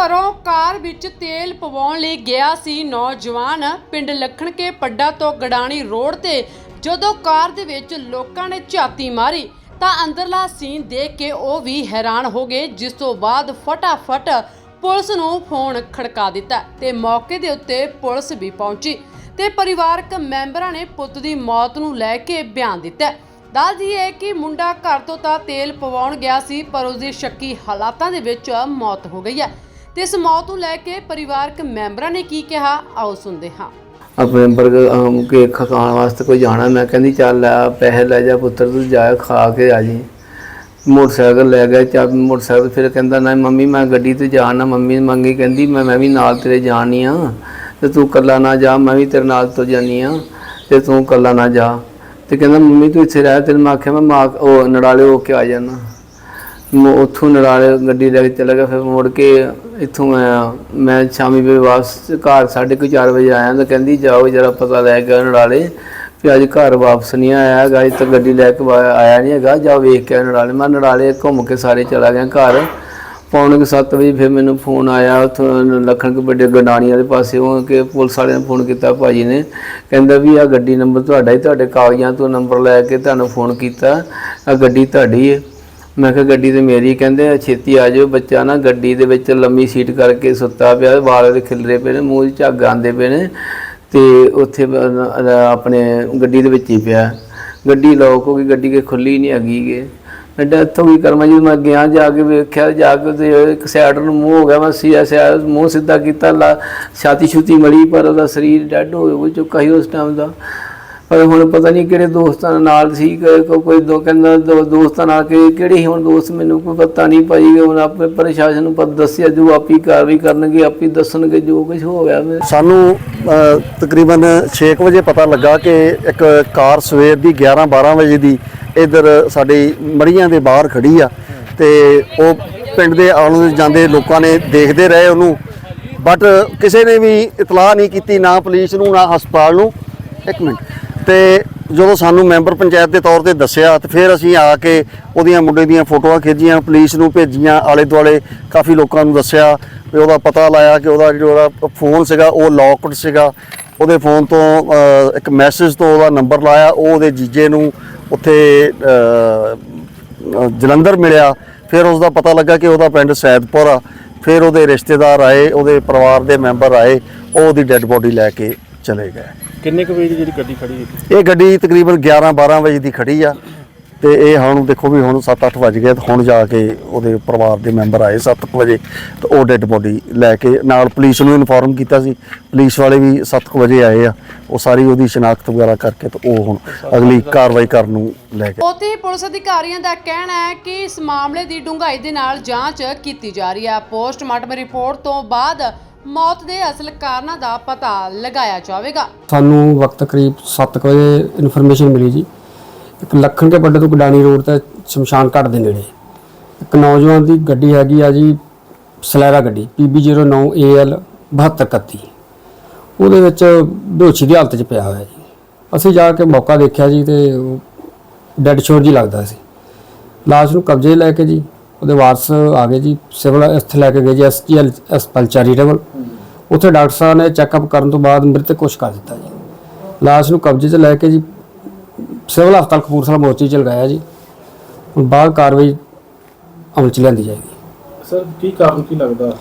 ਘਰੋਂ ਕਾਰ ਵਿੱਚ ਤੇਲ ਪਵਾਉਣ ਲਈ ਗਿਆ ਸੀ ਨੌਜਵਾਨ ਪਿੰਡ ਲਖਣਕੇ ਪੱਡਾ ਤੋਂ ਗੜਾਣੀ ਰੋਡ ਤੇ। ਜਦੋਂ ਕਾਰ ਦੇ ਵਿੱਚ ਲੋਕਾਂ ਨੇ ਝਾਤੀ ਮਾਰੀ ਤਾਂ ਅੰਦਰਲਾ ਸੀਨ ਦੇਖ ਕੇ ਉਹ ਵੀ ਹੈਰਾਨ ਹੋ ਗਏ, ਜਿਸ ਤੋਂ ਬਾਅਦ ਫਟਾਫਟ ਪੁਲਿਸ ਨੂੰ ਫੋਨ ਖੜਕਾ ਦਿੱਤਾ ਤੇ ਮੌਕੇ ਦੇ ਉੱਤੇ ਪੁਲਿਸ ਵੀ ਪਹੁੰਚੀ ਤੇ ਪਰਿਵਾਰਕ ਮੈਂਬਰਾਂ ਨੇ ਪੁੱਤ ਦੀ ਮੌਤ ਨੂੰ ਲੈ ਕੇ ਬਿਆਨ ਦਿੱਤਾ। ਦੱਸ ਦਈਏ ਕਿ ਮੁੰਡਾ ਘਰ ਤੋਂ ਤਾਂ ਤੇਲ ਪਵਾਉਣ ਗਿਆ ਸੀ, ਪਰ ਉਸ ਦੀ ਸ਼ੱਕੀ ਹਾਲਾਤਾਂ ਦੇ ਵਿੱਚ ਮੌਤ ਹੋ ਗਈ ਹੈ। ਤੇ ਇਸ ਮੌਤ ਨੂੰ ਲੈ ਕੇ ਪਰਿਵਾਰਕ ਮੈਂਬਰਾਂ ਨੇ ਕੀ ਕਿਹਾ? ਆਓ ਸੁਣਦੇ ਹਾਂ। ਆਪਣੇ ਬਰਗਰ ਆਮ ਕੇਕ ਖਾਣ ਵਾਸਤੇ ਕੋਈ ਜਾਣਾ? ਮੈਂ ਕਹਿੰਦੀ, ਚੱਲ ਲੈ, ਪੈਸੇ ਲੈ ਜਾ ਪੁੱਤਰ, ਤੂੰ ਜਾ ਖਾ ਕੇ ਆ ਜੀ। ਮੋਟਰਸਾਈਕਲ ਲੈ ਗਿਆ, ਚੱਲ ਮੋਟਰਸਾਈਕਲ ਫਿਰ ਕਹਿੰਦਾ, ਨਾ ਮੰਮੀ, ਮੈਂ ਗੱਡੀ ਤੇ ਜਾਣਾ ਮੰਮੀ ਮੰਗੀ, ਕਹਿੰਦੀ, ਮੈਂ ਮੈਂ ਵੀ ਨਾਲ ਤੇਰੇ ਜਾਣੀ ਆ। ਤੇ ਤੂੰ ਇਕੱਲਾ ਨਾ ਜਾ, ਮੈਂ ਵੀ ਤੇਰੇ ਨਾਲ ਤੋਂ ਜਾਨੀ ਆ। ਤੇ ਤੂੰ ਇਕੱਲਾ ਨਾ ਜਾ। ਤੇ ਕਹਿੰਦਾ, ਮੰਮੀ, ਤੂੰ ਇੱਥੇ ਰਹਿ ਤੇਰੇ ਮੈਂ ਆਖਿਆ, ਮੈਂ ਮਾਂ, ਉਹ ਨੜਾਲੇ ਹੋ ਕੇ ਆ ਜਾਣਾ ਮੈਂ ਉੱਥੋਂ ਨੜਾਲੇ ਗੱਡੀ ਲੈ ਕੇ ਚਲਾ ਗਿਆ ਫਿਰ ਮੁੜ ਕੇ ਇੱਥੋਂ ਆਇਆ। ਮੈਂ ਸ਼ਾਮੀ ਵੇ ਵਾਪਸ ਘਰ ਸਾਢੇ ਕੁ ਚਾਰ ਵਜੇ ਆਇਆ ਤਾਂ ਕਹਿੰਦੀ, ਜਾਓ ਜਰਾ ਪਤਾ ਲੈ ਕੇ ਆਓ ਨੜਾਲੇ ਵੀ ਅੱਜ ਘਰ ਵਾਪਸ ਨਹੀਂ ਆਇਆ ਹੈਗਾ, ਅਜੇ ਤੱਕ ਗੱਡੀ ਲੈ ਕੇ ਵਾ- ਆਇਆ ਨਹੀਂ ਹੈਗਾ। ਜਾ ਵੇਖ ਕੇ ਆਓ ਨੜਾਲੇ ਮੈਂ ਨੜਾਲੇ ਘੁੰਮ ਕੇ ਸਾਰੇ ਚਲਾ ਗਿਆ ਘਰ। ਪੌਣੇ ਕੁ ਸੱਤ ਵਜੇ ਫਿਰ ਮੈਨੂੰ ਫੋਨ ਆਇਆ ਉੱਥੋਂ ਲੱਖਣ ਕੇ ਵੱਡੇ ਗੰਡਾਣੀ ਵਾਲੇ ਪਾਸੇ। ਉਹ ਕਿ ਪੁਲਿਸ ਵਾਲਿਆਂ ਨੇ ਫੋਨ ਕੀਤਾ ਭਾਜੀ ਨੇ। ਕਹਿੰਦਾ ਵੀ ਆ ਗੱਡੀ ਨੰਬਰ ਤੁਹਾਡਾ ਹੀ, ਤੁਹਾਡੇ ਕਾਗਜ਼ਾਂ ਤੋਂ ਨੰਬਰ ਲੈ ਕੇ ਤੁਹਾਨੂੰ ਫੋਨ ਕੀਤਾ। ਆ ਗੱਡੀ ਤੁਹਾਡੀ ਹੈ ਮੈਂ ਕਿਹਾ ਗੱਡੀ ਤੇ ਮੇਰੀ ਕਹਿੰਦੇ ਛੇਤੀ ਆ ਜਾਓ ਬੱਚਾ ਨਾ, ਗੱਡੀ ਦੇ ਵਿੱਚ ਲੰਮੀ ਸੀਟ ਕਰਕੇ ਸੁੱਤਾ ਪਿਆ, ਵਾਲ ਦੇ ਖਿਲਰੇ ਪਏ ਨੇ, ਮੂੰਹ 'ਚ ਝੱਗ ਆਉਂਦੇ ਪਏ ਨੇ ਤੇ ਉੱਥੇ ਆਪਣੇ ਗੱਡੀ ਦੇ ਵਿੱਚ ਹੀ ਪਿਆ। ਗੱਡੀ ਲੋਕ ਹੋ ਗਈ, ਗੱਡੀ ਕੇ ਖੁੱਲੀ ਨਹੀਂ ਹੈਗੀ ਗੇ। ਡੈਥ ਹੋ ਗਈ ਕਰਮਾ ਜੀ ਮੈਂ ਗਿਆ ਜਾ ਕੇ ਵੇਖਿਆ, ਜਾ ਕੇ ਤੇ ਇੱਕ ਸਾਈਡ ਨੂੰ ਮੂੰਹ ਹੋ ਗਿਆ, ਮੈਂ ਸੀ ਐਸਾ ਮੂੰਹ ਸਿੱਧਾ ਕੀਤਾ, ਲਾ ਛਾਤੀ ਛੁਤੀ ਮੜੀ, ਪਰ ਉਹਦਾ ਸਰੀਰ ਡੈਡ ਹੋ ਹੋ ਚੁੱਕਾ ਸੀ ਉਸ ਟਾਈਮ ਦਾ। ਪਰ ਹੁਣ ਪਤਾ ਨਹੀਂ ਕਿਹੜੇ ਦੋਸਤਾਂ ਨਾਲ ਸੀ ਕੋਈ ਦੋ ਕਹਿੰਦਾ ਦੋ ਦੋਸਤਾਂ ਨਾਲ ਕਿ ਕਿਹੜੇ ਸੀ? ਹੁਣ ਦੋਸਤ ਮੈਨੂੰ ਕੋਈ ਪਤਾ ਨਹੀਂ ਭਾਈ ਹੁਣ ਆਪਣੇ ਪ੍ਰਸ਼ਾਸਨ ਨੂੰ ਪਤਾ ਦੱਸਿਆ ਜੋ ਆਪੀ ਕਾਰਵਾਈ ਕਰਨਗੇ ਆਪੀ ਦੱਸਣਗੇ ਜੋ ਕੁਝ ਹੋ ਗਿਆ ਸਾਨੂੰ ਅ, ਤਕਰੀਬਨ 6 ਵਜੇ ਪਤਾ ਲੱਗਾ ਕਿ ਇੱਕ ਕਾਰ ਸਵੇਰ ਦੀ 11 12 ਵਜੇ ਦੀ ਇਧਰ ਸਾਡੀ ਮੜੀਆਂ ਦੇ ਬਾਹਰ ਖੜੀ ਆ ਤੇ ਉਹ ਪਿੰਡ ਦੇ ਆਲੇ ਜਾਂਦੇ ਲੋਕਾਂ ਨੇ ਦੇਖਦੇ ਰਹੇ ਉਹਨੂੰ। ਬਟ ਕਿਸੇ ਨੇ ਵੀ ਇਤਲਾਹ ਨਹੀਂ ਕੀਤੀ ਨਾ ਪੁਲਿਸ ਨੂੰ ਨਾ ਹਸਪਤਾਲ ਨੂੰ। ਇੱਕ ਮਿੰਟ। ਤੇ ਜਦੋਂ ਸਾਨੂੰ ਮੈਂਬਰ ਪੰਚਾਇਤ ਦੇ ਤੌਰ ਤੇ ਦੱਸਿਆ ਤੇ ਫਿਰ ਅਸੀਂ ਆ ਕੇ ਉਹਦੀਆਂ ਮੁੰਡੇ ਦੀਆਂ ਫੋਟੋਆਂ ਖਿੱਚੀਆਂ, ਪੁਲਿਸ ਨੂੰ ਭੇਜੀਆਂ ਆਲੇ ਦੁਆਲੇ ਕਾਫੀ ਲੋਕਾਂ ਨੂੰ ਦੱਸਿਆ ਵੀ ਉਹਦਾ ਪਤਾ ਲਾਇਆ ਕਿ ਉਹਦਾ ਜਿਹੜਾ ਫੋਨ ਸੀਗਾ ਉਹ ਲੌਕਡ ਸੀਗਾ। ਉਹਦੇ ਫੋਨ ਤੋਂ ਇੱਕ ਮੈਸੇਜ ਤੋਂ ਉਹਦਾ ਨੰਬਰ ਲਾਇਆ, ਉਹ ਉਹਦੇ ਜੀਜੇ ਨੂੰ ਉੱਥੇ ਜਲੰਧਰ ਮਿਲਿਆ। ਫਿਰ ਉਸ ਦਾ ਪਤਾ ਲੱਗਾ ਕਿ ਉਹਦਾ ਪਿੰਡ ਸੈਦਪੁਰ ਆ। ਫਿਰ ਉਹਦੇ ਰਿਸ਼ਤੇਦਾਰ ਆਏ, ਉਹਦੇ ਪਰਿਵਾਰ ਦੇ ਮੈਂਬਰ ਆਏ, ਉਹ ਉਹਦੀ ਡੈੱਡ ਬੋਡੀ ਲੈ ਕੇ ਚਲੇ ਗਏ। ਕਿੰਨੇ ਕੁ ਵਜੇ ਦੀ ਜਿਹੜੀ ਗੱਡੀ ਖੜੀ ਹੈ ਇਹ ਗੱਡੀ ਤਕਰੀਬਨ 11 12 ਵਜੇ ਦੀ ਖੜੀ ਆ ਤੇ ਇਹ ਹੁਣ ਦੇਖੋ ਵੀ ਹੁਣ 7-8 ਵਜ ਗਏ ਤੇ ਹੁਣ ਜਾ ਕੇ ਉਹਦੇ ਪਰਿਵਾਰ ਦੇ ਮੈਂਬਰ ਆਏ 7 ਵਜੇ ਤੇ ਉਹ ਡੈੱਡ ਬੋਡੀ ਲੈ ਕੇ ਨਾਲ ਪੁਲਿਸ ਨੂੰ ਇਨਫੋਰਮ ਕੀਤਾ ਸੀ। ਪੁਲਿਸ ਵਾਲੇ ਵੀ 7 ਵਜੇ ਆਏ ਆ। ਉਹ ਸਾਰੀ ਉਹਦੀ ਸ਼ਨਾਖਤ ਵਗੈਰਾ ਕਰਕੇ ਤੇ ਉਹ ਹੁਣ ਅਗਲੀ ਕਾਰਵਾਈ ਕਰਨ ਨੂੰ ਲੈ ਕੇ। ਉੱਥੇ ਪੁਲਿਸ ਅਧਿਕਾਰੀਆਂ ਦਾ ਕਹਿਣਾ ਹੈ ਕਿ ਇਸ ਮਾਮਲੇ ਦੀ ਡੂੰਘਾਈ ਦੇ ਨਾਲ ਜਾਂਚ ਕੀਤੀ ਜਾ ਰਹੀ ਹੈ ਪੋਸਟਮਾਰਟਮ ਰਿਪੋਰਟ ਤੋਂ ਬਾਅਦ ਮੌਤ ਦੇ ਅਸਲ ਕਾਰਨਾਂ ਦਾ ਪਤਾ ਲਗਾਇਆ ਜਾਵੇਗਾ। ਸਾਨੂੰ ਵਕਤ ਕਰੀਬ 7 ਵਜੇ ਇਨਫੋਰਮੇਸ਼ਨ ਮਿਲੀ ਜੀ। ਇੱਕ ਲੱਖਣ ਦੇ ਵੱਡੇ ਤੋਂ ਗਡਾਣੀ ਰੋਡ ਤੇ ਸ਼ਮਸ਼ਾਨ ਘਾਟ ਦੇ ਨੇੜੇ। ਇੱਕ ਨੌਜਵਾਨ ਦੀ ਗੱਡੀ ਹੈਗੀ ਆ ਜੀ, ਸਲੈਰਾ ਗੱਡੀ PB09AL 7231 ਉਹਦੇ ਵਿੱਚ ਬੇਹੋਸ਼ੀ ਦੀ ਹਾਲਤ 'ਚ ਪਿਆ ਹੋਇਆ ਜੀ। ਅਸੀਂ ਜਾ ਕੇ ਮੌਕਾ ਦੇਖਿਆ ਜੀ ਤੇ ਡੈੱਡ ਸ਼ੋਰ ਜੀ ਲੱਗਦਾ ਸੀ। ਲਾਸ਼ ਨੂੰ ਕਬਜ਼ੇ ਲੈ ਕੇ ਜੀ ਉਹਦੇ ਵਾਰਸ ਆ ਗਏ ਜੀ ਸਿਵਲ ਇੱਥੇ ਲੈ ਕੇ ਗਏ ਜੀ ਐਸਜੀਐਲ ਹਸਪਤਾਲ ਚੈਰੀਟੇਬਲ। ਉੱਥੇ ਡਾਕਟਰ ਸਾਹਿਬ ਨੇ ਚੈੱਕਅਪ ਕਰਨ ਤੋਂ ਬਾਅਦ ਮ੍ਰਿਤਕ ਘੋਸ਼ ਕਰ ਦਿੱਤਾ ਜੀ। ਲਾਸ਼ ਨੂੰ ਕਬਜ਼ੇ 'ਚ ਲੈ ਕੇ ਜੀ ਸਿਵਲ ਹਸਪਤਾਲ ਕਪੂਰਥਲਾ ਮੋਰਚੀ ਚ ਲਗਾਇਆ ਜੀ। ਹੁਣ ਬਾਅਦ ਕਾਰਵਾਈ ਅਮਲ ਚ ਲਿਆਂਦੀ ਜਾਏਗੀ। ਸਰ ਕੀ ਕਾਰਨ ਕੀ ਲੱਗਦਾ?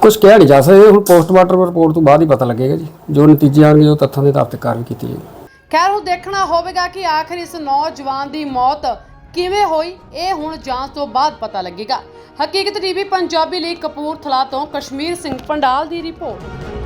ਕੁਝ ਕਹਿ ਨਹੀਂ ਜਾ ਸਕਦੇ ਹੁਣ ਪੋਸਟਮਾਰਟਮ ਰਿਪੋਰਟ ਤੋਂ ਬਾਅਦ ਹੀ ਪਤਾ ਲੱਗੇਗਾ ਜੀ। ਜੋ ਨਤੀਜੇ ਆਉਣਗੇ ਉਹ ਤੱਥਾਂ ਦੇ ਆਧਾਰ ਤੇ ਕਾਰਵਾਈ ਕੀਤੀ ਜਾਏਗੀ। ਖੈਰ ਉਹ ਦੇਖਣਾ ਹੋਵੇਗਾ ਕਿ ਆਖਰ ਇਸ ਨੌਜਵਾਨ ਦੀ ਮੌਤ ਕਿਵੇਂ ਹੋਈ, ਇਹ ਹੁਣ ਜਾਂਚ ਤੋਂ ਬਾਅਦ ਪਤਾ ਲੱਗੇਗਾ। ਹਕੀਕਤ ਟੀਵੀ, ਪੰਜਾਬੀ ਲਈ ਕਪੂਰਥਲਾ ਤੋਂ ਕਸ਼ਮੀਰ ਸਿੰਘ ਪੰਡਾਲ ਦੀ ਰਿਪੋਰਟ।